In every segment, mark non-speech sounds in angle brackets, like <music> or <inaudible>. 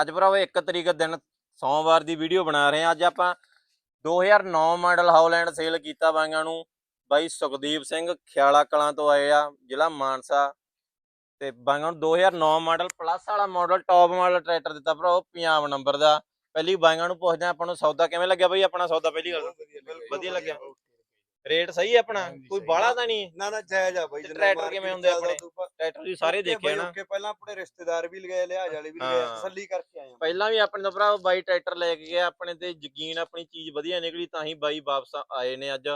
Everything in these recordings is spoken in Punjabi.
ਅੱਜ ਭਰਾਵੋ 1 ਤਰੀਕ ਦਿਨ ਸੋਮਵਾਰ ਦੀ ਵੀਡੀਓ ਬਣਾ ਰਹੇ ਹਾਂ। ਅੱਜ ਆਪਾਂ 2009 ਮਾਡਲ ਹਾਲੈਂਡ ਸੇਲ ਕੀਤਾ ਬਾਈਆਂ ਨੂੰ। ਬਾਈ ਸੁਖਦੀਪ ਸਿੰਘ ਖਿਆਲਾ ਕਲਾਂ ਤੋਂ ਆਏ ਆ ਜ਼ਿਲ੍ਹਾ ਮਾਨਸਾ। ਤੇ ਬਾਈਆਂ ਨੂੰ 2009 ਮਾਡਲ ਪਲੱਸ ਵਾਲਾ ਮਾਡਲ ਟੌਪ ਮਾਡਲ ਟਰੈਕਟਰ ਦਿੱਤਾ ਭਰਾਵੋ ਪੰਜਾਬ ਨੰਬਰ ਦਾ। ਪਹਿਲੀ ਬਾਈਆਂ ਨੂੰ ਪੁੱਛਦੇ ਆਪਾਂ ਨੂੰ ਸੌਦਾ ਕਿਵੇਂ ਲੱਗਿਆ ਬਾਈ? ਆਪਣਾ ਸੌਦਾ ਪਹਿਲੀ ਗੱਲ ਵਧੀਆ ਲੱਗਿਆ। ਰੇਟ ਸਹੀ ਹੈ ਆਪਣਾ? ਹਾਂਜੀ, ਕੋਈ ਸਹੀ। ਬਾਹਲਾ ਤਾਂ ਨਹੀਂ? ਨਾ ਨਾ ਜਾਇਜ਼ ਆ ਬਾਈ ਤੇ ਟਰੈਕਟਰ market ਕਿਵੇਂ ਹੁੰਦੇ ਆਪਣੇ? ਤੂੰ ਟਰੈਕਟਰ ਦੀ ਸਾਰੇ ਓਕੇ ਦੇਖੇ ਬਾਈ, ਨਾ। ਓਕੇ, ਪਹਿਲਾਂ ਆਪਣੇ ਰਿਸ਼ਤੇਦਾਰ ਵੀ ਲਗਾਏ ਲਿਹਾਜ਼ ਵਾਲੇ ਵੀ ਲਗਾਏ ਹਾਂ। ਤਸੱਲੀ ਕਰਕੇ ਆਏ ਆ। ਪਹਿਲਾਂ ਵੀ ਆਪਣੇ ਤੋਂ ਭਰਾ ਬਾਈ ਟਰੈਕਟਰ ਲੈ ਕੇ ਗਿਆ ਆਪਣੇ ਤੇ ਯਕੀਨ ਆਪਣੀ ਚੀਜ਼ ਵਧੀਆ ਨਿਕਲੀ ਤਾਂ ਹੀ ਬਾਈ ਵਾਪਸ ਆਏ ਨੇ ਅੱਜ।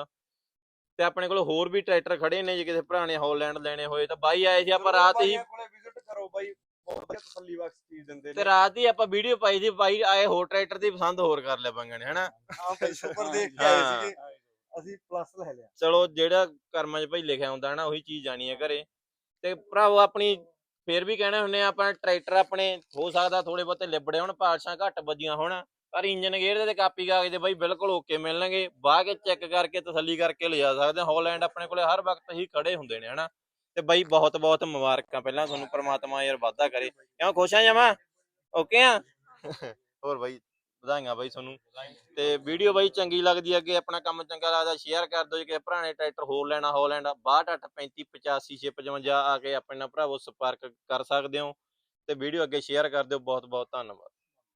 ਤੇ ਆਪਣੇ ਕੋਲ ਹੋਰ ਵੀ ਟਰੈਕਟਰ ਖੜੇ ਨੇ ਜੇ ਕਿਸੇ ਭਰਾ ਨੇ ਹਾਲੈਂਡ ਲੈਣੇ ਹੋਏ ਤਾਂ ਬਾਈ ਆਏ ਸੀ ਆਪਾਂ ਰਾਤ ਹੀ ਕੋਲੇ ਵਿਜ਼ਿਟ ਕਰੋ ਬਾਈ ਬਹੁਤ ਵਧੀਆ ਤਸੱਲੀ ਬਖਸ਼ ਚੀਜ਼ ਦਿੰਦੇ ਤੇ ਰਾਤ ਹੀ ਆਪਾਂ ਵੀਡੀਓ ਪਾਈ ਸੀ ਬਾਈ ਆਏ ਹੋਰ ਟਰੈਕਟਰ ਦੀ ਪਸੰਦ ਹੋਰ ਕਰ ਲਿਆ ਬੰਗਾਂ ਨੇ ਹਨਾ? ਹਾਂ ਬਾਈ ਸੁਪਰ ਦੇਖ ਕੇ ਆਏ ਹਾਂ। ਸੀਗੇ। ਅਸੀਂ ਪਲੱਸ ਲੈ ਲਿਆ। ਚਲੋ ਜਿਹੜਾ ਕਰਮਾਂ 'ਚ ਭਾਈ ਲਿਖਿਆ ਹੁੰਦਾ ਨਾ ਉਹੀ ਚੀਜ਼ ਆਣੀ ਹੈ। ਘਰੇ। ਤੇ ਭਰਾਵੋ ਆਪਣੀ ਫੇਰ ਵੀ ਕਹਿਣਾ ਹੁੰਨੇ ਆ ਆਪਾਂ ਟਰੈਕਟਰ ਆਪਣੇ ਹੋ ਸਕਦਾ ਥੋੜੇ ਬਹੁਤੇ ਲਿਬੜੇ ਹੋਣ ਪਾਲਸ਼ਾਂ ਘੱਟ ਵੱਜੀਆਂ ਹੋਣ ਪਰ ਇੰਜਨ ਗੇਅਰ ਦੇ ਤੇ ਕਾਪੀ ਕਾਗਜ਼ ਦੇ ਬਾਈ ਬਿਲਕੁਲ ਓਕੇ ਮਿਲਣਗੇ। ਬਾਹ ਕੇ ਚੈੱਕ ਕਰਕੇ ਤਸੱਲੀ ਕਰਕੇ ਲਿਜਾ ਸਕਦੇ ਹਾਂ। ਹਾਲੈਂਡ ਆਪਣੇ ਕੋਲੇ ਹਰ ਵਕਤ ਹੀ ਖੜੇ ਹੁੰਦੇ ਨੇ ਹਨਾ? ਤੇ ਬਾਈ ਬਹੁਤ ਬਹੁਤ ਮੁਬਾਰਕਾਂ ਪਹਿਲਾਂ ਤੁਹਾਨੂੰ ਪ੍ਰਮਾਤਮਾ ਯਾਰ ਵਾਧਾ ਕਰੇ। ਕਿਉਂ ਖੁਸ਼ ਆ ਜਾਵਾਂ ਓਕੇ ਆ? <laughs> ਹੋਰ ਬਾਈ ਵਧਾਈਆਂ ਬਾਈ ਤੁਹਾਨੂੰ। ਤੇ ਵੀਡੀਓ ਬਾਈ ਚੰਗੀ ਲੱਗਦੀ ਹੈ ਅੱਗੇ ਆਪਣਾ ਕੰਮ ਚੰਗਾ ਲੱਗਦਾ ਸ਼ੇਅਰ ਕਰ ਦਿਓ ਜੇ ਕਿਸੇ ਭਰਾ ਨੇ ਟਰੈਕਟਰ ਹੋਰ ਲੈਣਾ ਹਾਲੈਂਡ 628555 ਆ ਕੇ ਆਪਣੇ ਨਾਲ ਭਰਾਵੋ ਸੰਪਰਕ ਕਰ ਸਕਦੇ ਹੋ। ਤੇ ਵੀਡੀਓ ਅੱਗੇ ਸ਼ੇਅਰ ਕਰ ਦਿਓ। ਬਹੁਤ ਬਹੁਤ ਧੰਨਵਾਦ।